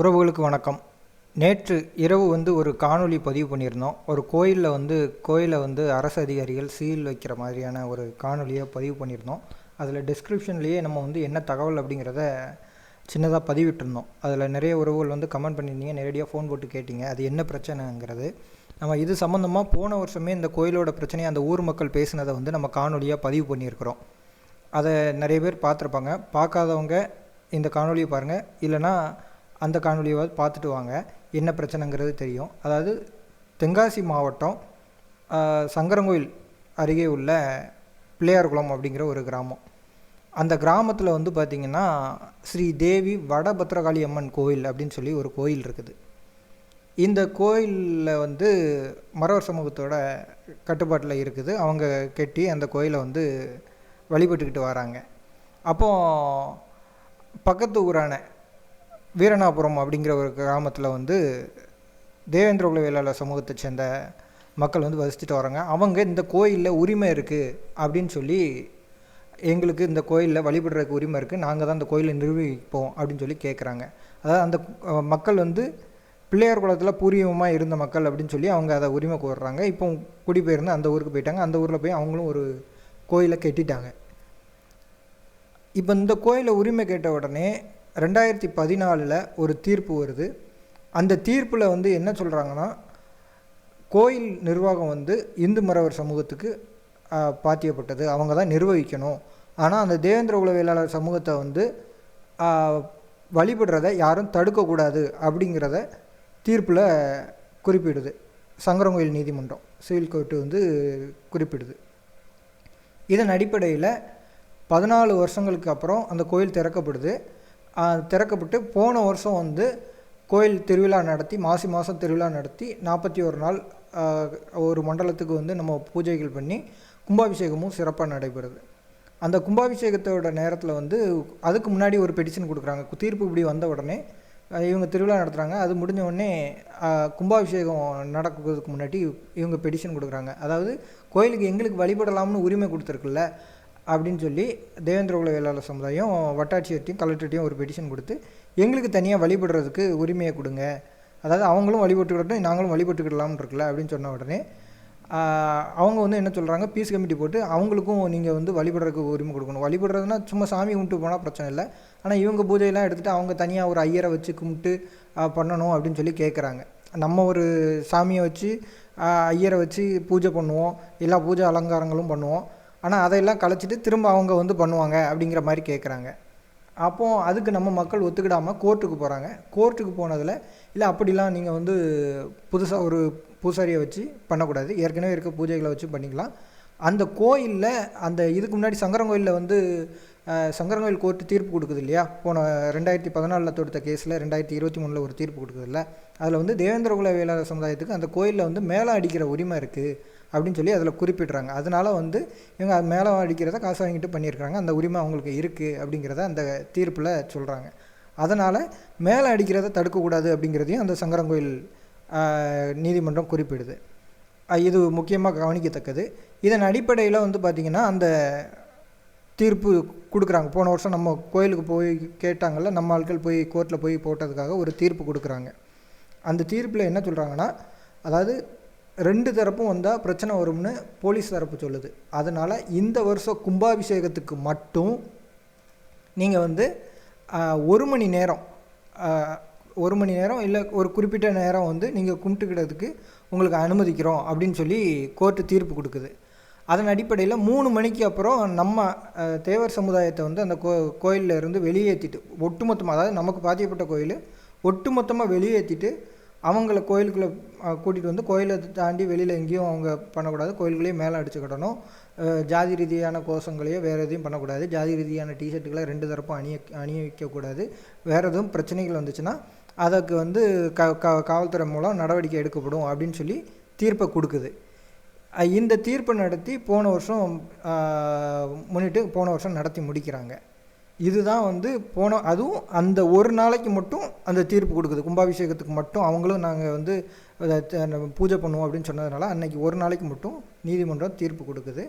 உறவுகளுக்கு வணக்கம். நேற்று இரவு வந்து ஒரு காணொளி பதிவு பண்ணியிருந்தோம். ஒரு கோயிலில் வந்து கோயிலை வந்து அரசு அதிகாரிகள் சீல் வைக்கிற மாதிரியான ஒரு காணொலியை பதிவு பண்ணியிருந்தோம். அதில் டிஸ்கிரிப்ஷன்லேயே நம்ம வந்து என்ன தகவல் அப்படிங்கிறத சின்னதாக பதிவிட்டிருந்தோம். அதில் நிறைய உறவுகள் வந்து கமெண்ட் பண்ணியிருந்தீங்க. நேரடியாக ஃபோன் போட்டு கேட்டிங்க. அது என்ன பிரச்சனைங்கிறது. நம்ம இது சம்மந்தமாக போன வருஷமே இந்த கோயிலோட பிரச்சனையை அந்த ஊர் மக்கள் பேசினதை வந்து நம்ம காணொலியாக பதிவு பண்ணியிருக்கிறோம். அதை நிறைய பேர் பார்த்துருப்பாங்க. பார்க்காதவங்க இந்த காணொலியை பாருங்கள் இல்லைன்னா அந்த காணொலியாவது பார்த்துட்டு வாங்க. என்ன பிரச்சனைங்கிறது தெரியும். அதாவது தென்காசி மாவட்டம் சங்கரங்கோயில் அருகே உள்ள பிள்ளையார்குளம் அப்படிங்கிற ஒரு கிராமம். அந்த கிராமத்தில் வந்து பார்த்திங்கன்னா ஸ்ரீ தேவி வடபத்ரகாளி அம்மன் கோயில் அப்படின்னு சொல்லி ஒரு கோயில் இருக்குது. இந்த கோயிலில் வந்து மரவர் சமூகத்தோட கட்டுப்பாட்டில் இருக்குது. அவங்க கட்டி அந்த கோயிலை வந்து வழிபட்டுக்கிட்டு வராங்க. அப்போ பக்கத்து ஊரான வீரனாபுரம் அப்படிங்கிற ஒரு கிராமத்தில் வந்து தேவேந்திர குல வேளாளர் சமூகத்தை சேர்ந்த மக்கள் வந்து வசிச்சுட்டு வராங்க. அவங்க இந்த கோயிலில் உரிமை இருக்குது அப்படின்னு சொல்லி எங்களுக்கு இந்த கோயிலில் வழிபடுறதுக்கு உரிமை இருக்குது நாங்கள் தான் இந்த கோயிலை நிர்வகிப்போம் அப்படின்னு சொல்லி கேட்குறாங்க அதாவது அந்த மக்கள் வந்து பிள்ளையார் குளத்தில் பூர்வீகமாக இருந்த மக்கள் அப்படின்னு சொல்லி அவங்க அதை உரிமை கோர்றாங்க. இப்போ குடிபெயர்ந்து அந்த ஊருக்கு போயிட்டாங்க. அந்த ஊரில் போய் அவங்களும் ஒரு கோயிலை கட்டிட்டாங்க. இப்போ இந்த கோயிலை உரிமை கேட்ட உடனே ரெண்டாயிரத்தி பதினாலில் ஒரு தீர்ப்பு வருது. அந்த தீர்ப்பில் வந்து என்ன சொல்கிறாங்கன்னா கோயில் நிர்வாகம் வந்து இந்து மறவர் சமூகத்துக்கு பாத்தியப்பட்டது. அவங்க தான் நிர்வகிக்கணும். ஆனால் அந்த தேவேந்திர உளவியலாளர் சமூகத்தை வந்து வழிபடுறத வழிபடுறதை யாரும் தடுக்கக்கூடாது அப்படிங்கிறத தீர்ப்பில் குறிப்பிடுது. சங்கரங்கோயில் நீதிமன்றம் சிவில் கோர்ட்டு வந்து குறிப்பிடுது. இதன் அடிப்படையில் பதினாலு வருஷங்களுக்கு அப்புறம் அந்த கோயில் திறக்கப்படுது. திறக்கப்பட்டு போன வருஷம் வந்து கோயில் திருவிழா நடத்தி மாசி மாதம் திருவிழா நடத்தி நாற்பத்தி ஒரு நாள் ஒரு மண்டலத்துக்கு வந்து நம்ம பூஜைகள் பண்ணி கும்பாபிஷேகமும் சிறப்பாக நடைபெறுது. அந்த கும்பாபிஷேகத்தோட நேரத்தில் வந்து அதுக்கு முன்னாடி ஒரு பெடிஷன் கொடுக்குறாங்க. தீர்ப்பு இப்படி வந்த உடனே இவங்க திருவிழா நடத்துகிறாங்க அது முடிஞ்ச உடனே கும்பாபிஷேகம் நடக்கிறதுக்கு முன்னாடி இவங்க பெடிஷன் கொடுக்குறாங்க. அதாவது கோயிலுக்கு எங்களுக்கு வழிபடலாம்னு உரிமை கொடுத்துருக்குல்ல அப்படின்னு சொல்லி தேவேந்திர உலக வேளாளர் சமுதாயம் வட்டாட்சியர்ட்டையும் கலெக்டர்ட்டையும் ஒரு பெட்டிஷன் கொடுத்து எங்களுக்கு தனியாக வழிபடுறதுக்கு உரிமையை கொடுங்க. அதாவது அவங்களும் வழிபட்டுக்கிட்டோம் நாங்களும் வழிபட்டுக்கிடலாம்னு இருக்குல்ல அப்படின்னு சொன்ன உடனே அவங்க வந்து என்ன சொல்கிறாங்க பீஸ் கமிட்டி போட்டு அவங்களுக்கும் நீங்கள் வந்து வழிபடுறதுக்கு உரிமை கொடுக்கணும். வழிபடுறதுனா சும்மா சாமி கும்பிட்டு போனால் பிரச்சனை இல்லை. ஆனால் இவங்க பூஜையெல்லாம் எடுத்துகிட்டு அவங்க தனியாக ஒரு ஐயரை வச்சு கும்பிட்டு பண்ணணும் அப்படின்னு சொல்லி கேட்குறாங்க நம்ம ஒரு சாமியை வச்சு ஐயரை வச்சு பூஜை பண்ணுவோம். எல்லா பூஜை அலங்காரங்களும் பண்ணுவோம். ஆனால் அதையெல்லாம் கலைச்சிட்டு திரும்ப அவங்க வந்து பண்ணுவாங்க அப்படிங்கிற மாதிரி கேட்குறாங்க அப்போது அதுக்கு நம்ம மக்கள் ஒத்துக்கிடாமல் கோர்ட்டுக்கு போகிறாங்க கோர்ட்டுக்கு போனதில் இல்லை அப்படிலாம் நீங்கள் வந்து புதுசாக ஒரு பூசாரியை வச்சு பண்ணக்கூடாது. ஏற்கனவே இருக்க பூஜைகளை வச்சு பண்ணிக்கலாம். அந்த கோயிலில் அந்த இதுக்கு முன்னாடி சங்கரங்கோயிலில் வந்து சங்கரன் சங்கரங்கோயில் கோர்ட்டு தீர்ப்பு கொடுக்குது இல்லையா? போன ரெண்டாயிரத்தி பதினாலில் தொடுத்த கேஸில் ரெண்டாயிரத்தி இருபத்தி மூணில் ஒரு தீர்ப்பு கொடுக்குதுல்ல அதில் வந்து தேவேந்திர குல வேளாளர் சமுதாயத்துக்கு அந்த கோயிலில் வந்து மேலே அடிக்கிற உரிமை இருக்குது அப்படின்னு சொல்லி அதில் குறிப்பிடுறாங்க. அதனால வந்து இவங்க அது மேலே அடிக்கிறத காசு வாங்கிட்டு பண்ணியிருக்கிறாங்க அந்த உரிமை அவங்களுக்கு இருக்குது அப்படிங்கிறத அந்த தீர்ப்பில் சொல்கிறாங்க அதனால் மேலே அடிக்கிறத தடுக்கக்கூடாது அப்படிங்கிறதையும் அந்த சங்கரங்கோயில் நீதிமன்றம் குறிப்பிடுது. இது முக்கியமாக கவனிக்கத்தக்கது. இதன் அடிப்படையில் வந்து பார்த்திங்கன்னா அந்த தீர்ப்பு கொடுக்குறாங்க. போன வருஷம் நம்ம கோயிலுக்கு போய் கேட்டாங்கல்ல நம்ம ஆட்கள் போய் கோர்ட்டில் போய் போட்டதுக்காக ஒரு தீர்ப்பு கொடுக்குறாங்க. அந்த தீர்ப்பில் என்ன சொல்கிறாங்கன்னா அதாவது ரெண்டு தரப்பும் வந்தால் பிரச்சனை வரும்னு போலீஸ் தரப்பு சொல்லுது. அதனால் இந்த வருஷம் கும்பாபிஷேகத்துக்கு மட்டும் நீங்கள் வந்து ஒரு மணி நேரம் ஒரு மணி நேரம் இல்லை ஒரு குறிப்பிட்ட நேரம் வந்து நீங்கள் கும்பிட்டுக்கிறதுக்கு உங்களுக்கு அனுமதிக்கிறோம் அப்படின்னு சொல்லி கோர்ட்டு தீர்ப்பு கொடுக்குது. அதன் அடிப்படையில் மூணு மணிக்கு அப்புறம் நம்ம தேவர் சமுதாயத்தை வந்து அந்த கோ கோயிலில் இருந்து வெளியேற்றிட்டு ஒட்டுமொத்தமாக அதாவது நமக்கு பாதிக்கப்பட்ட கோயில் ஒட்டுமொத்தமாக வெளியேற்றிட்டு அவங்கள கோயிலுக்குள்ளே கூட்டிகிட்டு வந்து கோயிலை தாண்டி வெளியில் எங்கேயும் அவங்க பண்ணக்கூடாது. கோயிலுக்குள்ளேயே மேலே அடிச்சுக்கிடணும் ஜாதி ரீதியான கோஷங்களையோ வேறு எதையும் பண்ணக்கூடாது. ஜாதி ரீதியான டிஷர்ட்டுகளை ரெண்டு தரப்பும் அணிய அணிய வைக்கக்கூடாது. வேறு எதுவும் பிரச்சனைகள் வந்துச்சுன்னா அதற்கு வந்து க க காவல்துறை மூலம் நடவடிக்கை எடுக்கப்படும் அப்படின்னு சொல்லி தீர்ப்பை கொடுக்குது. இந்த தீர்ப்பை நடத்தி போன வருஷம் முன்னிட்டு போன வருஷம் நடத்தி முடிக்கிறாங்க. இதுதான் வந்து போன அதுவும் அந்த ஒரு நாளைக்கு மட்டும் அந்த தீர்ப்பு கொடுக்குது. கும்பாபிஷேகத்துக்கு மட்டும் அவங்களும் நாங்கள் வந்து அதை பூஜை பண்ணுவோம் அப்படின்னு சொன்னதுனால அன்னைக்கு ஒரு நாளைக்கு மட்டும் நீதிமன்றம் தீர்ப்பு கொடுக்குது.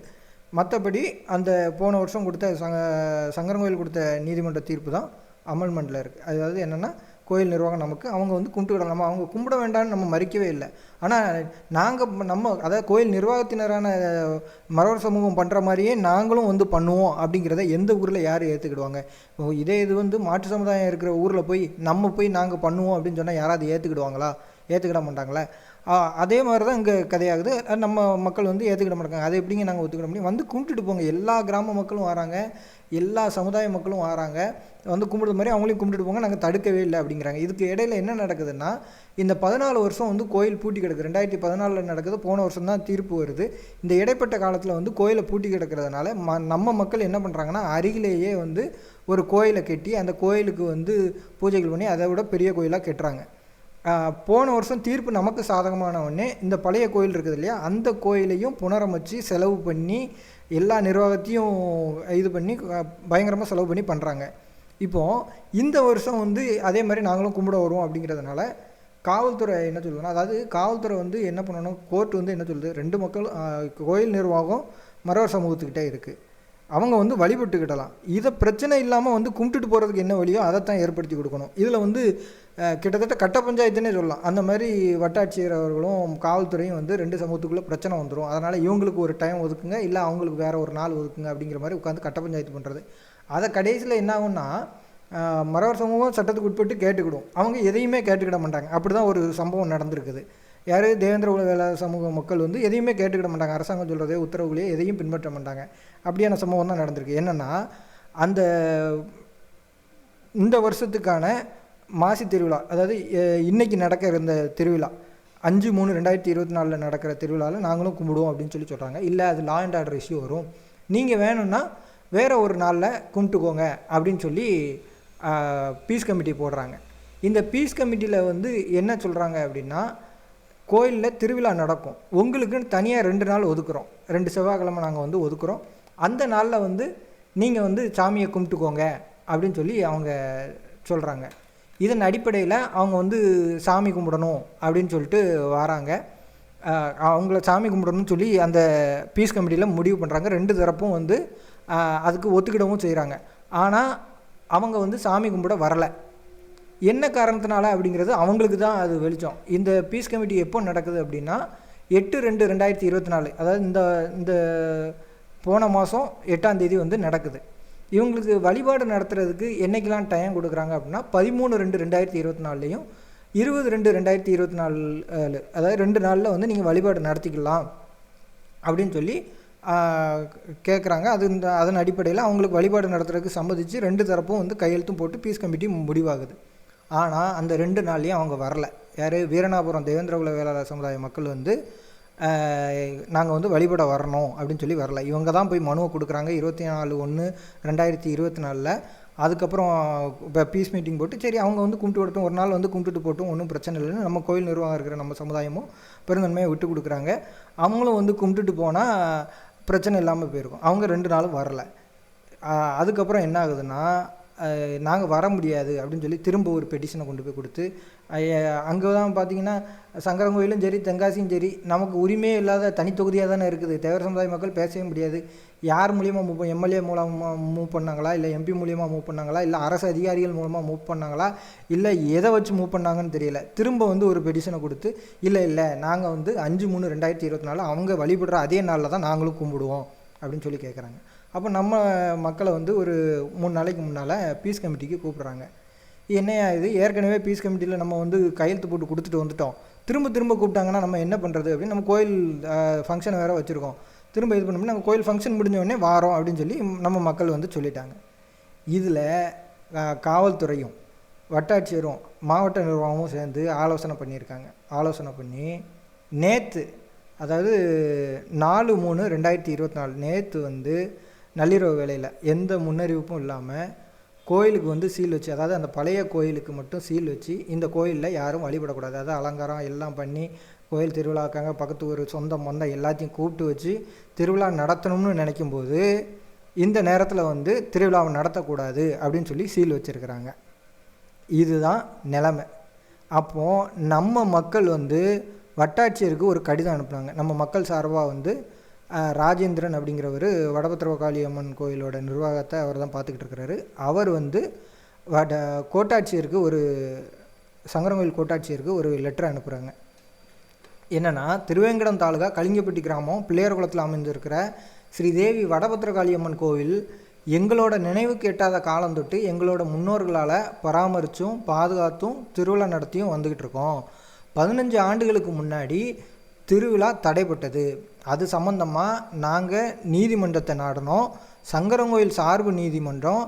மற்றபடி அந்த போன வருஷம் கொடுத்த சங்க சங்கரன் கோயில் கொடுத்த நீதிமன்ற தீர்ப்பு தான் அமல்மெண்ட்டில் இருக்குது அதாவது என்னென்னா கோயில் நிர்வாகம் நமக்கு அவங்க வந்து கும்பிட்டுக்கிடலாம் நம்ம அவங்க கும்பிட வேண்டாம்னு நம்ம மறிக்கவே இல்லை. ஆனால் நாங்கள் நம்ம அதாவது கோயில் நிர்வாகத்தினரான மரவர் சமூகம் பண்ணுற மாதிரியே நாங்களும் வந்து பண்ணுவோம் அப்படிங்கிறத எந்த ஊரில் யார் ஏற்றுக்கிடுவாங்க இதே இது வந்து மாற்று சமுதாயம் இருக்கிற ஊரில் போய் நம்ம போய் நாங்கள் பண்ணுவோம் அப்படின்னு சொன்னால் யாராவது ஏற்றுக்கிடுவாங்களா ஏற்றுக்கிட மாட்டாங்களே? அதே மாதிரி தான் இங்கே கதையாகுது. நம்ம மக்கள் வந்து ஏற்றுக்கிட மாட்டாங்க. அதை எப்படிங்க நாங்கள் ஒத்துக்கிட முடியும்? வந்து கும்பிட்டுட்டு போங்க. எல்லா கிராம மக்களும் வராங்க. எல்லா சமுதாய மக்களும் வராங்க. வந்து கும்பிடுற மாதிரி அவங்களையும் கும்பிட்டுட்டு போங்க. நாங்கள் தடுக்கவே இல்லை அப்படிங்கிறாங்க. இதுக்கு இடையில என்ன நடக்குதுன்னா இந்த பதினாலு வருஷம் வந்து கோயில் பூட்டி கிடக்கு. ரெண்டாயிரத்தி பதினாலில் நடக்குது. போன வருஷம் தான் தீர்ப்பு வருது. இந்த இடைப்பட்ட காலத்தில் வந்து கோயிலை பூட்டி கிடக்கிறதுனால ம நம்ம மக்கள் என்ன பண்ணுறாங்கன்னா அருகிலேயே வந்து ஒரு கோயிலை கட்டி அந்த கோயிலுக்கு வந்து பூஜைகள் பண்ணி அதை விட பெரிய கோயிலாக கட்டுறாங்க. போன வருஷம் தீர்ப்பு நமக்கு சாதகமான உடனே இந்த பழைய கோயில் இருக்குது இல்லையா அந்த கோயிலையும் புனரமைச்சு செலவு பண்ணி எல்லா நிர்வாகத்தையும் இது பண்ணி பயங்கரமாக செலவு பண்ணி பண்ணுறாங்க இப்போது இந்த வருஷம் வந்து அதே மாதிரி நாங்களும் கும்பிட வருவோம் அப்படிங்கிறதுனால காவல்துறை என்ன சொல்லுதுன்னா அதாவது காவல்துறை வந்து என்ன பண்ணணும் கோர்ட் வந்து என்ன சொல்லுது ரெண்டு மக்கள் கோயில் நிர்வாகம் மறவர் சமூகத்துக்கிட்டே இருக்குது அவங்க வந்து வழிபட்டுக்கிடலாம். இதை பிரச்சனை இல்லாமல் வந்து கும்பிட்டுட்டு போகிறதுக்கு என்ன வழியோ அதைத்தான் ஏற்படுத்தி கொடுக்கணும். இதில் வந்து கிட்டத்தட்ட கட்ட பஞ்சாயத்துன்னே சொல்லலாம். அந்த மாதிரி வட்டாட்சியர் அவர்களும் காவல்துறையும் வந்து ரெண்டு சமூகத்துக்குள்ளே பிரச்சனை வந்துடும் அதனால் இவங்களுக்கு ஒரு டைம் ஒதுக்குங்க இல்லை அவங்களுக்கு வேறு ஒரு நாள் ஒதுக்குங்க அப்படிங்கிற மாதிரி உட்காந்து கட்ட பஞ்சாயத்து பண்ணுறது அதை கடைசியில் என்ன ஆகும்னா மறவர் சமூகம் சட்டத்துக்கு உட்பட்டு கேட்டுக்கிடும். அவங்க எதையுமே கேட்டுக்கிட மாட்டாங்க. அப்படி தான் ஒரு சம்பவம் நடந்திருக்குது. யார்? தேவேந்திர உலக வேலை சமூக மக்கள் வந்து எதையுமே கேட்டுக்கிட மாட்டாங்க. அரசாங்கம் சொல்கிறதே உத்தரவுகளையே எதையும் பின்பற்ற மாட்டாங்க. அப்படியான சம்பவம் தான் நடந்திருக்கு. என்னென்னா அந்த இந்த வருஷத்துக்கான மாசி திருவிழா அதாவது இன்றைக்கி நடக்கிற இந்த திருவிழா அஞ்சு மூணு ரெண்டாயிரத்தி இருபத்தி நாலில் நடக்கிற திருவிழாவில் நாங்களும் கும்பிடுவோம் அப்படின்னு சொல்லி சொல்கிறாங்க இல்லை அது லா அண்ட் ஆர்டர் இஷ்யூ வரும். நீங்கள் வேணும்னா வேறு ஒரு நாளில் கும்பிட்டுக்கோங்க அப்படின்னு சொல்லி பீஸ் கமிட்டி போடுறாங்க. இந்த பீஸ் கமிட்டியில் வந்து என்ன சொல்கிறாங்க அப்படின்னா கோயிலில் திருவிழா நடக்கும். உங்களுக்குன்னு தனியாக ரெண்டு நாள் ஒதுக்குறோம். ரெண்டு செவ்வாய்க்கிழமை நாங்கள் வந்து ஒதுக்குறோம். அந்த நாளில் வந்து நீங்கள் வந்து சாமியை கும்பிட்டுக்கோங்க அப்படின்னு சொல்லி அவங்க சொல்கிறாங்க இதன் அடிப்படையில் அவங்க வந்து சாமி கும்பிடணும் அப்படின்னு சொல்லிட்டு வராங்க. அவங்கள சாமி கும்பிடணும்னு சொல்லி அந்த பீஸ் கமிட்டியில் முடிவு பண்ணுறாங்க ரெண்டு தரப்பும் வந்து அதுக்கு ஒத்துக்கிடவும் செய்கிறாங்க ஆனால் அவங்க வந்து சாமி கும்பிட வரலை. என்ன காரணத்தினால அப்படிங்கிறது அவங்களுக்கு தான் அது வெளிச்சம். இந்த பீஸ் கமிட்டி எப்போ நடக்குது அப்படின்னா எட்டு ரெண்டு ரெண்டாயிரத்தி இருபத்தி நாலு அதாவது இந்த இந்த போன மாதம் எட்டாம் தேதி வந்து நடக்குது. இவங்களுக்கு வழிபாடு நடத்துறதுக்கு என்றைக்கெலாம் டைம் கொடுக்குறாங்க அப்படின்னா பதிமூணு ரெண்டு ரெண்டாயிரத்தி இருபத்தி நாலுலேயும் இருபது ரெண்டு ரெண்டாயிரத்தி இருபத்தி நாலு அதாவது ரெண்டு நாளில் வந்து நீங்கள் வழிபாடு நடத்திக்கலாம் அப்படின்னு சொல்லி கேட்குறாங்க அது இந்த அதன் அடிப்படையில் அவங்களுக்கு வழிபாடு நடத்துறதுக்கு சம்மதிச்சு ரெண்டு தரப்பும் வந்து கையெழுத்தும் போட்டு பீஸ் கமிட்டி முடிவாகுது. ஆனால் அந்த ரெண்டு நாள்லேயும் அவங்க வரல. யார்? வீரநாபுரம் தேவேந்திரகுல வேளாளர் சமுதாய மக்கள் வந்து நாங்கள் வந்து வழிபட வரணும் அப்படின்னு சொல்லி வரல. இவங்க தான் போய் மனுவை கொடுக்குறாங்க. இருபத்தி நாலு ஒன்று ரெண்டாயிரத்தி இருபத்தி நாலில். அதுக்கப்புறம் இப்போ பீஸ் மீட்டிங் போட்டு சரி அவங்க வந்து கும்பிட்டு விடட்டும் ஒரு நாள் வந்து கும்பிட்டுட்டு போட்டும் ஒன்றும் பிரச்சனை இல்லைன்னு நம்ம கோயில் நிர்வாகம் இருக்கிற நம்ம சமுதாயமும் பெருந்தன்மையை விட்டு கொடுக்குறாங்க. அவங்களும் வந்து கும்பிட்டுட்டு போனால் பிரச்சனை இல்லாமல் போயிருக்கும். அவங்க ரெண்டு நாளும் வரல. அதுக்கப்புறம் என்ன ஆகுதுன்னா நாங்கள் வர முடியாது அப்படின்னு சொல்லி திரும்ப ஒரு பெட்டிஷனை கொண்டு போய் கொடுத்து அங்கே தான் பார்த்தீங்கன்னா சங்கரங்கோயிலும் சரி தென்காசியும் சரி நமக்கு உரிமையே இல்லாத தனி தொகுதியாக தானே இருக்குது. தேவர் சமுதாய மக்கள் பேசவே முடியாது. யார் மூலியமாக மூவ் எம்எல்ஏ மூலமாக மூவ் பண்ணாங்களா? இல்லை எம்பி மூலியமாக மூவ் பண்ணாங்களா? இல்லை அரசு அதிகாரிகள் மூலமாக மூவ் பண்ணாங்களா? இல்லை எதை வச்சு மூவ் பண்ணாங்கன்னு தெரியல. திரும்ப வந்து ஒரு பெட்டிஷனை கொடுத்து இல்லை இல்லை நாங்கள் வந்து அஞ்சு மூணு ரெண்டாயிரத்தி இருபத்தி நாலு அவங்க வழிபடுற அதே நாளில் தான் நாங்களும் கும்பிடுவோம் அப்படின்னு சொல்லி கேட்குறாங்க அப்போ நம்ம மக்களை வந்து ஒரு மூணு நாளைக்கு முன்னால் பீஸ் கமிட்டிக்கு கூப்பிட்றாங்க. என்னையா இது? ஏற்கனவே பீஸ் கமிட்டியில் நம்ம வந்து கையெழுத்து போட்டு கொடுத்துட்டு வந்துட்டோம். திரும்ப திரும்ப கூப்பிட்டாங்கன்னா நம்ம என்ன பண்ணுறது அப்படின்னு நம்ம கோயில் ஃபங்க்ஷனை வேறு வச்சுருக்கோம். திரும்ப இது பண்ணோம்னா நம்ம கோயில் ஃபங்க்ஷன் முடிஞ்ச உடனே வாரோம் அப்படின்னு சொல்லி நம்ம மக்கள் வந்து சொல்லிட்டாங்க. இதில் காவல்துறையும் வட்டாட்சியரும் மாவட்ட நிர்வாகமும் சேர்ந்து ஆலோசனை பண்ணியிருக்காங்க. ஆலோசனை பண்ணி நேற்று அதாவது நாலு மூணு ரெண்டாயிரத்தி இருபத்தி நாலு நேற்று வந்து நள்ளிரவு வேலையில் எந்த முன்னறிவிப்பும் இல்லாமல் கோயிலுக்கு வந்து சீல் வச்சு அதாவது அந்த பழைய கோயிலுக்கு மட்டும் சீல் வச்சு இந்த கோயிலில் யாரும் வழிபடக்கூடாது. அதாவது அலங்காரம் எல்லாம் பண்ணி கோயில் திருவிழாக்காங்க பக்கத்து ஊர் சொந்த மொந்தம் எல்லாத்தையும் கூப்பிட்டு வச்சு திருவிழா நடத்தணும்னு நினைக்கும்போது இந்த நேரத்தில் வந்து திருவிழாவை நடத்தக்கூடாது அப்படின்னு சொல்லி சீல் வச்சுருக்கிறாங்க. இதுதான் நிலமை. அப்போது நம்ம மக்கள் வந்து வட்டாட்சியருக்கு ஒரு கடிதம் அனுப்புனாங்க. நம்ம மக்கள் சார்பாக வந்து ராஜேந்திரன் அப்படிங்கிறவர் வடபத்திரவகாளி அம்மன் கோயிலோட நிர்வாகத்தை அவர் தான் பார்த்துக்கிட்டு இருக்கிறாரு. அவர் வந்து வட கோட்டாட்சியருக்கு ஒரு சங்கரங்கோயில் கோட்டாட்சியருக்கு ஒரு லெட்டர் அனுப்புகிறாங்க என்னென்னா திருவேங்கடம் தாலுகா கலிங்கப்பட்டி கிராமம் பிள்ளையார்குளத்தில் அமைந்திருக்கிற ஸ்ரீதேவி வடபத்திரகாளியம்மன் கோவில் எங்களோட நினைவுக்கு எட்டாத காலம் தொட்டு எங்களோட முன்னோர்களால் பராமரித்தும் பாதுகாத்தும் திருவிழா நடத்தியும் வந்துக்கிட்டு இருக்கோம். பதினஞ்சு ஆண்டுகளுக்கு முன்னாடி திருவிழா தடைப்பட்டது அது சம்மந்தமாக நாங்கள் நீதிமன்றத்தை நாடினோம். சங்கரங்கோயில் சார்பு நீதிமன்றம்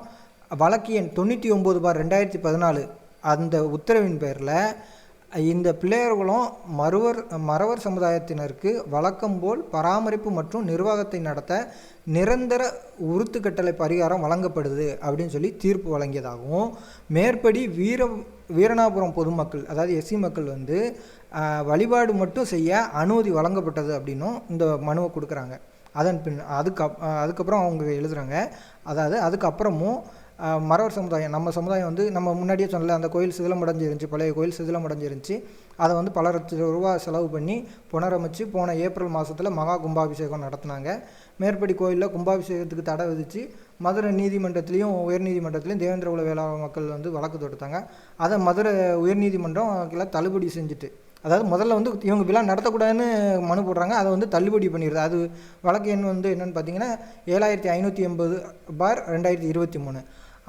வழக்கு எண் தொண்ணூற்றி ஒம்பது பார் ரெண்டாயிரத்தி பதினாலு. அந்த உத்தரவின் பேரில் இந்த பிள்ளையர்களும் மறுவர் மறவர் சமுதாயத்தினருக்கு வழக்கம் போல் பராமரிப்பு மற்றும் நிர்வாகத்தை நடத்த நிரந்தர உறுத்துக்கட்டளை பரிகாரம் வழங்கப்படுது அப்படின்னு சொல்லி தீர்ப்பு வழங்கியதாகவும் மேற்படி வீர வீரனாபுரம் பொதுமக்கள் அதாவது எஸ்சி மக்கள் வந்து வழிபாடு மட்டும் செய்ய அனுமதி வழங்கப்பட்டது அப்படின்னும் இந்த மனுவை கொடுக்குறாங்க. அதன் பின் அதுக்கு அதுக்கப்புறம் அவங்க எழுதுகிறாங்க அதாவது அதுக்கப்புறமும் மறவர் சமுதாயம் நம்ம சமுதாயம் வந்து நம்ம முன்னாடியே சொன்னல அந்த கோயில் சிதிலமடைஞ்சிருந்துச்சு பழைய கோயில் சிதிலமடைஞ்சிருந்துச்சு. அதை வந்து பல லட்ச ரூபா செலவு பண்ணி புனரமைச்சு போன ஏப்ரல் மாதத்தில் மகா கும்பாபிஷேகம் நடத்தினாங்க. மேற்படி கோயிலில் கும்பாபிஷேகத்துக்கு தடை விதித்து மதுரை நீதிமன்றத்துலேயும் உயர்நீதிமன்றத்துலேயும் தேவேந்திர குல வேளாண் மக்கள் வந்து வழக்கு தொடுத்தாங்க. அதை மதுரை உயர்நீதிமன்றம் எல்லாம் தள்ளுபடி செஞ்சுட்டு அதாவது முதல்ல வந்து இவங்க விழா நடத்தக்கூடாதுன்னு மனு போடுறாங்க. அதை வந்து தள்ளுபடி பண்ணிடுது. அது வழக்கு எண் வந்து என்னென்னு பார்த்தீங்கன்னா ஏழாயிரத்தி ஐநூற்றி எண்பது பார் ரெண்டாயிரத்தி இருபத்தி மூணு.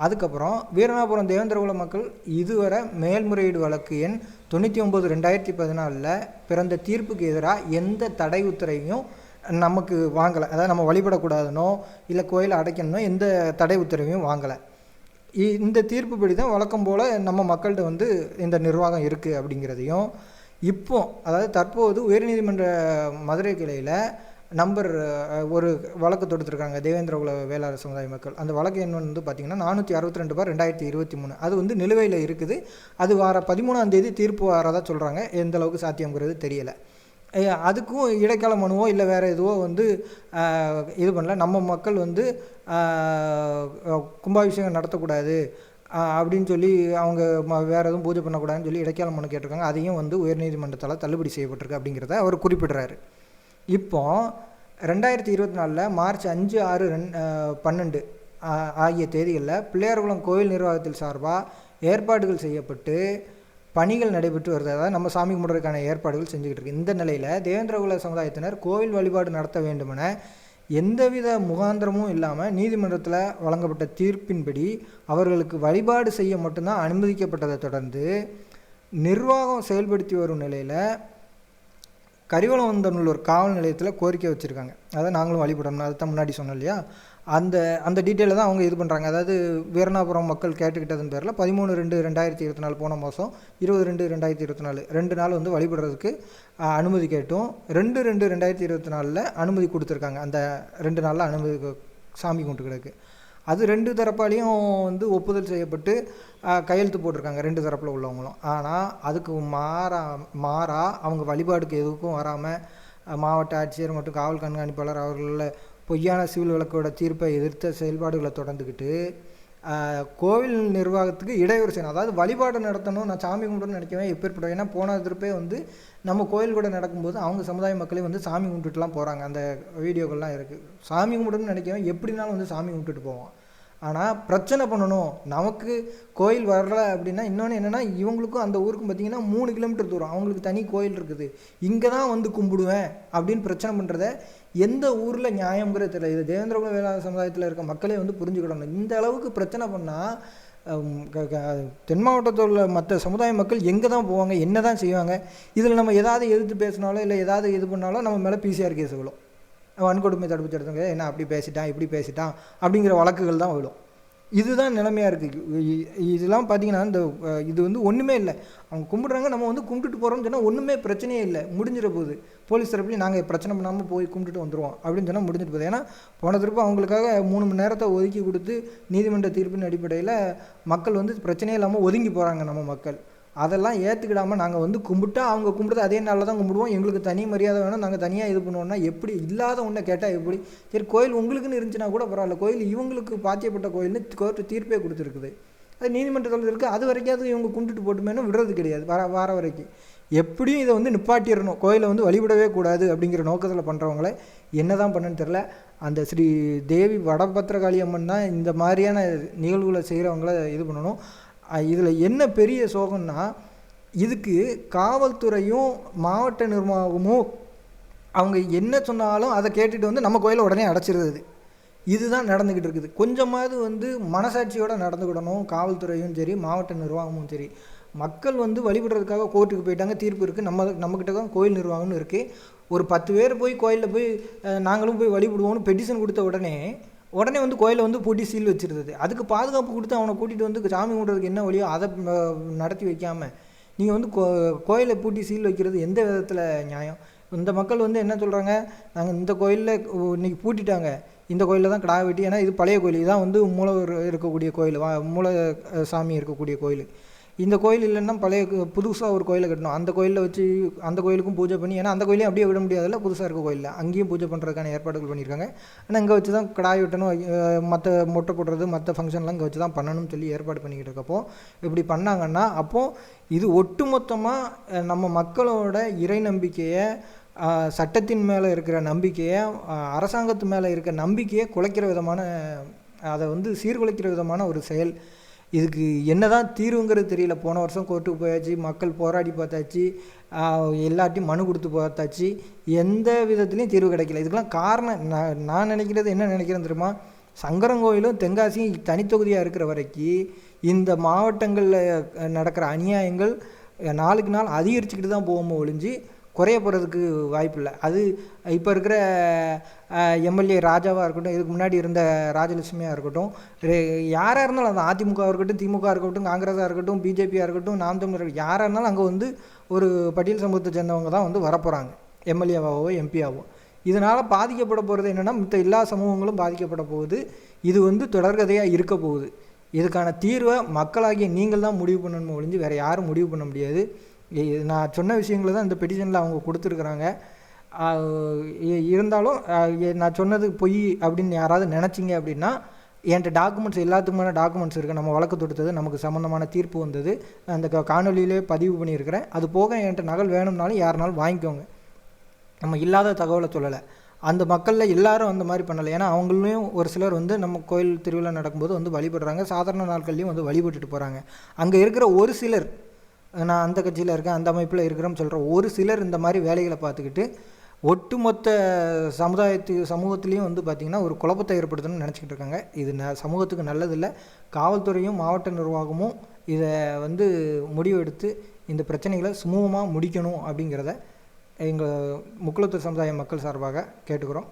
அதுக்கப்புறம் வீரநாபுரம் தேவேந்திரகுல மக்கள் இதுவரை மேல்முறையீடு வழக்கு எண் தொண்ணூற்றி ஒம்பது ரெண்டாயிரத்தி பதினாலில் பிறந்த தீர்ப்புக்கு எதிராக எந்த தடை உத்தரவையும் நமக்கு வாங்கலை. அதாவது நம்ம வழிபடக்கூடாதுனோ இல்லை கோயிலை அடைக்கணும்னோ எந்த தடை உத்தரவையும் வாங்கலை. இ- இந்த தீர்ப்புப்படி தான் வழக்கம் போல் நம்ம மக்கள்கிட்ட வந்து இந்த நிர்வாகம் இருக்குது அப்படிங்கிறதையும் இப்போ அதாவது தற்போது உயர்நீதிமன்ற மதுரை கிளையில் நம்பர் ஒரு வழக்கு தொடுத்துருக்காங்க தேவேந்திர குல வேளாளர் சமுதாய மக்கள். அந்த வழக்கு எண் வந்து பார்த்திங்கன்னா நானூற்றி அறுபத்தி ரெண்டு பார் ரெண்டாயிரத்தி இருபத்தி மூணு அது வந்து நிலுவையில் இருக்குது. அது வார பதிமூணாம் தேதி தீர்ப்பு வரதா சொல்கிறாங்க எந்த அளவுக்கு சாத்தியங்கிறது தெரியலை. அதுக்கும் இடைக்கால மனுவோ இல்லை வேறு எதுவோ வந்து இது பண்ணல. நம்ம மக்கள் வந்து கும்பாபிஷேகம் நடத்தக்கூடாது அப்படின்னு சொல்லி அவங்க ம வேறு எதுவும் பூஜை பண்ணக்கூடாதுன்னு சொல்லி இடைக்கால மனு கேட்டிருக்காங்க. அதையும் வந்து உயர்நீதிமன்றத்தால் தள்ளுபடி செய்யப்பட்டிருக்கு அப்படிங்கிறத அவர் குறிப்பிடுறாரு. இப்போ ரெண்டாயிரத்தி இருபத்தி நாலில் மார்ச் அஞ்சு ஆறு ரெண் பன்னெண்டு ஆகிய தேதிகளில் பிள்ளையார்குளம் கோயில் நிர்வாகத்தில் சார்பாக ஏற்பாடுகள் செய்யப்பட்டு பணிகள் நடைபெற்று வருவதாக நம்ம சாமி கும்பிட்றதுக்கான ஏற்பாடுகள் செஞ்சுக்கிட்டு இருக்கு. இந்த நிலையில் தேவேந்திரகுல சமுதாயத்தினர் கோவில் வழிபாடு நடத்த வேண்டுமென எந்தவித முகாந்திரமும் இல்லாமல் நீதிமன்றத்தில் வழங்கப்பட்ட தீர்ப்பின்படி அவர்களுக்கு வழிபாடு செய்ய மட்டும்தான் அனுமதிக்கப்பட்டதை தொடர்ந்து நிர்வாகம் செயல்படுத்தி வரும் நிலையில் கரிவளவந்தநல்லூர் காவல் நிலையத்தில் கோரிக்கை வச்சுருக்காங்க. அதாவது நாங்களும் வழிபடணும். அதை தான் முன்னாடி சொன்னோம் இல்லையா? அந்த அந்த டீட்டெயிலில் தான் அவங்க இது பண்ணுறாங்க அதாவது வீரநாபுரம் மக்கள் கேட்டுக்கிட்டதன் பேரில் பதிமூணு ரெண்டு ரெண்டாயிரத்தி இருபத்தி நாலு போன மாதம் இருபது ரெண்டு ரெண்டாயிரத்தி இருபத்தி நாலு ரெண்டு நாள் வந்து வழிபடுறதுக்கு அனுமதி கேட்டும். ரெண்டு ரெண்டு ரெண்டாயிரத்தி இருபத்தி நாலில் அனுமதி கொடுத்துருக்காங்க. அந்த ரெண்டு நாளில் அனுமதி சாமி சாமி கும்பிட்டுக்கிறதுக்கு அது ரெண்டு தரப்பாலையும் வந்து ஒப்புதல் செய்யப்பட்டு கையெழுத்து போட்டிருக்காங்க ரெண்டு தரப்பில் உள்ளவங்களும். ஆனால் அதுக்கு மாறா மாறா அவங்க வழிபாடுக்கு எதுக்கும் வராமல் மாவட்ட ஆட்சியர் மற்றும் காவல் கண்காணிப்பாளர் அவர்களில் பொய்யான சிவில் விளக்கோட தீர்ப்பை எதிர்த்த செயல்பாடுகளை தொடர்ந்துக்கிட்டு கோவில் நிர்வாகத்துக்கு இடையூறு செய்யணும். அதாவது வழிபாடு நடத்தணும் நான் சாமி கும்பிடணும்னு நினைக்கவே எப்பேற்படும் ஏன்னா போன திருப்பே வந்து நம்ம கோயில் கூட நடக்கும்போது அவங்க சமுதாய மக்களே வந்து சாமி கும்பிட்டுட்டுலாம் போகிறாங்க அந்த வீடியோக்கள்லாம் இருக்குது சாமி கும்பிடணும்னு நினைக்கவே எப்படினாலும் வந்து சாமி கும்பிட்டுட்டு போவோம். ஆனால் பிரச்சனை பண்ணணும். நமக்கு கோயில் வரல அப்படின்னா இன்னொன்று என்னென்னா இவங்களுக்கும் அந்த ஊருக்கும் பார்த்திங்கன்னா மூணு கிலோமீட்டர் தூரம். அவங்களுக்கு தனி கோயில் இருக்குது. இங்கே தான் வந்து கும்பிடுவேன் அப்படின்னு பிரச்சனை பண்ணுறத எந்த ஊரில் நியாயங்கிறது தெரியல. இது தேவேந்திரகுல வேளாண் சமுதாயத்தில் இருக்க மக்களே வந்து புரிஞ்சுக்கிடணும். இந்த அளவுக்கு பிரச்சனை பண்ணால் தென் மாவட்டத்தில் உள்ள மற்ற சமுதாய மக்கள் எங்கே தான் போவாங்க என்ன தான் செய்வாங்க இதில் நம்ம எதாவது எதிர்த்து பேசினாலோ இல்லை எதாவது இது பண்ணாலோ நம்ம மேலே பிசிஆர் கேஸ் விழும். வன்கொடுமை தடுப்பு சட்டத்துக்கு என்ன அப்படி பேசிட்டான் இப்படி பேசிட்டான் அப்படிங்கிற வழக்குகள் தான் விழும் இதுதான் நிலைமையாக இருக்குது இதெல்லாம் பார்த்தீங்கன்னா இந்த இது வந்து ஒன்றுமே இல்லை. அவங்க கும்பிடுறாங்க நம்ம வந்து கும்பிட்டுட்டு போகிறோம்னு சொன்னால் ஒன்றுமே பிரச்சனையே இல்லை. முடிஞ்சிட போகுது. போலீஸ் தரப்புலையும் நாங்கள் பிரச்சனை பண்ணாமல் போய் கும்பிட்டுட்டு வந்துடுவோம் அப்படின்னு சொன்னால் முடிஞ்சிட்டு போகுது. ஏன்னா போன திருப்பம் அவங்களுக்காக மூணு மணி நேரத்தை ஒதுக்கி கொடுத்து நீதிமன்ற தீர்ப்பின் அடிப்படையில் மக்கள் வந்து பிரச்சனையே இல்லாமல் ஒதுங்கி போகிறாங்க நம்ம மக்கள். அதெல்லாம் ஏற்றுக்கிடாமல் நாங்கள் வந்து கும்பிட்டா அவங்க கும்பிடுறது அதே நாளில் தான் கும்பிடுவோம். எங்களுக்கு தனி மரியாதை வேணும். நாங்கள் தனியாக இது பண்ணுவோம்னா எப்படி? இல்லாத ஒன்றை கேட்டால் எப்படி? சரி கோயில் உங்களுக்குன்னு இருந்துச்சுன்னா கூட பரவாயில்ல. கோயில் இவங்களுக்கு பாத்தியப்பட்ட கோயில்னு கோர்ட்டு தீர்ப்பே கொடுத்துருக்குது. அது நீதிமன்றத்தில் இருக்குது அது வரைக்கும் இவங்க கும்பிட்டுட்டு போட்டுமேனு விடுறது கிடையாது. வர வார வரைக்கும். எப்படியும் இதை வந்து நிப்பாட்டிடணும். கோயிலை வந்து வழிபடவே கூடாது அப்படிங்கிற நோக்கத்தில் பண்ணுறவங்கள என்ன தான் பண்ணுன்னு தெரில அந்த ஸ்ரீ தேவி வடபத்திரகாளி அம்மன் தான் இந்த மாதிரியான நிகழ்வுகளை செய்கிறவங்கள இது பண்ணணும். இதில் என்ன பெரிய சோகம்னா இதுக்கு காவல்துறையும் மாவட்ட நிர்வாகமும் அவங்க என்ன சொன்னாலும் அதை கேட்டுட்டு வந்து நம்ம கோயிலை உடனே அடைச்சிருது இதுதான் நடந்துக்கிட்டு இருக்குது. கொஞ்சமாவது வந்து மனசாட்சியோடு நடந்துக்கிடணும். காவல்துறையும் சரி மாவட்ட நிர்வாகமும் சரி. மக்கள் வந்து வழிபடுறதுக்காக கோர்ட்டுக்கு போயிட்டாங்க தீர்ப்பு இருக்குது நம்ம நம்மக்கிட்ட தான் கோயில் நிர்வாகம்னு இருக்குது ஒரு பத்து பேர் போய் கோயிலில் போய் நாங்களும் போய் வழிபடுவோம்னு பெட்டிஷன் கொடுத்த உடனே உடனே வந்து கோயிலை வந்து பூட்டி சீல் வச்சிருந்தது. அதுக்கு பாதுகாப்பு கொடுத்து அவனை கூட்டிகிட்டு வந்து சாமி கும்பிட்றதுக்கு என்ன வழியோ அதை நடத்தி வைக்காமல் நீங்கள் வந்து கோ கோயிலை பூட்டி சீல் வைக்கிறது எந்த விதத்தில் நியாயம்? இந்த மக்கள் வந்து என்ன சொல்கிறாங்க நாங்கள் இந்த கோயிலில் இன்னைக்கு பூட்டிட்டாங்க. இந்த கோயிலில் தான் கிடா வெட்டி ஏன்னா இது பழைய கோயில். இதுதான் வந்து மூலவர் இருக்கக்கூடிய கோயில். வா மூல சாமி இருக்கக்கூடிய கோயில். இந்த கோயில் இல்லைன்னா பழைய புதுசாக ஒரு கோயிலை கட்டணும். அந்த கோயிலில் வச்சு அந்த கோயிலுக்கும் பூஜை பண்ணி ஏன்னா அந்த கோயிலையும் அப்படியே விட முடியாதுல்ல புதுசாக இருக்க கோயிலில். அங்கேயும் பூஜை பண்ணுறதுக்கான ஏற்பாடுகள் பண்ணியிருக்காங்க. ஆனால் இங்கே வச்சு தான் கடாய் வெட்டணும் மற்ற மொட்டை போடுறது மற்ற ஃபங்க்ஷன்லாம் இங்கே வச்சு தான் பண்ணணும்னு சொல்லி ஏற்பாடு பண்ணிக்கிட்டு இருக்கப்போ இப்படி பண்ணாங்கன்னா அப்போது இது ஒட்டுமொத்தமாக நம்ம மக்களோட இறை நம்பிக்கையை சட்டத்தின் மேலே இருக்கிற நம்பிக்கையை அரசாங்கத்து மேலே இருக்கிற நம்பிக்கையை குலைக்கிற விதமான அதை வந்து சீர்குலைக்கிற விதமான ஒரு செயல். இதுக்கு என்ன தான் தீர்வுங்கிறது தெரியல. போன வருஷம் கோர்ட்டுக்கு போயாச்சு மக்கள் போராடி பார்த்தாச்சு ஆஹ், எல்லார்ட்டையும் மனு கொடுத்து பார்த்தாச்சு. எந்த விதத்துலேயும் தீர்வு கிடைக்கல. இதுக்கெல்லாம் காரணம் நான் நான் நினைக்கிறது என்ன நினைக்கிறேன் தெரியுமா? சங்கரங்கோயிலும் தென்காசியும் தனித்தொகுதியாக இருக்கிற வரைக்கும் இந்த மாவட்டங்களில் நடக்கிற அநியாயங்கள் நாளுக்கு நாள் அதிகரிச்சுக்கிட்டு தான் போகுமோ ஒழிஞ்சு குறைய போகிறதுக்கு வாய்ப்பில்லை அது இப்போ இருக்கிற எம்எல்ஏ ராஜாவாக இருக்கட்டும் இதுக்கு முன்னாடி இருந்த ராஜலட்சுமியாக இருக்கட்டும் யாராக இருந்தாலும் அந்த அதிமுகவாக இருக்கட்டும் திமுக இருக்கட்டும் காங்கிரஸாக இருக்கட்டும் பிஜேபியாக இருக்கட்டும் நாம் தமிழர் யாராக இருந்தாலும் அங்கே வந்து ஒரு பட்டியல் சமூகத்தை சேர்ந்தவங்க தான் வந்து வரப்போகிறாங்க எம்எல்ஏவாகவோ எம்பியாவோ. இதனால் பாதிக்கப்பட போகிறது என்னென்னா மற்ற எல்லா சமூகங்களும் பாதிக்கப்பட போகுது. இது வந்து தொடர்கதையாக இருக்க போகுது. இதுக்கான தீர்வை மக்களாகிய நீங்கள் தான் முடிவு பண்ணணும் ஒழிஞ்சு வேறு யாரும் முடிவு பண்ண முடியாது. நான் சொன்ன விஷயங்களை தான் இந்த பெட்டிஷனில் அவங்க கொடுத்துருக்குறாங்க. இருந்தாலும் நான் சொன்னது பொய் அப்படின்னு யாராவது நினச்சிங்க அப்படின்னா என்கிட்ட டாக்குமெண்ட்ஸ் எல்லாத்துக்குமான டாக்குமெண்ட்ஸ் இருக்குது நம்ம வழக்கு தொடுத்தது நமக்கு சம்மந்தமான தீர்ப்பு வந்தது. அந்த காணொலியிலே பதிவு பண்ணியிருக்கிறேன். அது போக என்கிட்ட நகல் வேணும்னாலும் யாருனாலும் வாங்கிக்கோங்க. நம்ம இல்லாத தகவலை சொல்லலை. அந்த மக்களில் எல்லாரும் அந்த மாதிரி பண்ணலை. ஏன்னா அவங்களையும் ஒரு சிலர் வந்து நம்ம கோயில் திருவிழா நடக்கும்போது வந்து வழிபடுறாங்க. சாதாரண நாட்கள்லையும் வந்து வழிபட்டுட்டு போகிறாங்க அங்கே இருக்கிற ஒரு சிலர் நான் அந்த கட்சியில் இருக்கேன் அந்த அமைப்பில் இருக்கிறேன்னு சொல்கிற ஒரு சிலர் இந்த மாதிரி வேலைகளை பார்த்துக்கிட்டு ஒட்டுமொத்த சமுதாயத்து சமூகத்துலேயும் வந்து பார்த்திங்கன்னா ஒரு குழப்பத்தை ஏற்படுத்தணும்னு நினச்சிக்கிட்டு இருக்காங்க. இது ந சமூகத்துக்கு நல்லதில்லை. காவல்துறையும் மாவட்ட நிர்வாகமும் இதை வந்து முடிவெடுத்து இந்த பிரச்சனைகளை சுமூகமாக முடிக்கணும் அப்படிங்கிறத எங்கள் முக்குளத்தூர் சமுதாய மக்கள் சார்பாக கேட்டுக்கிறோம்.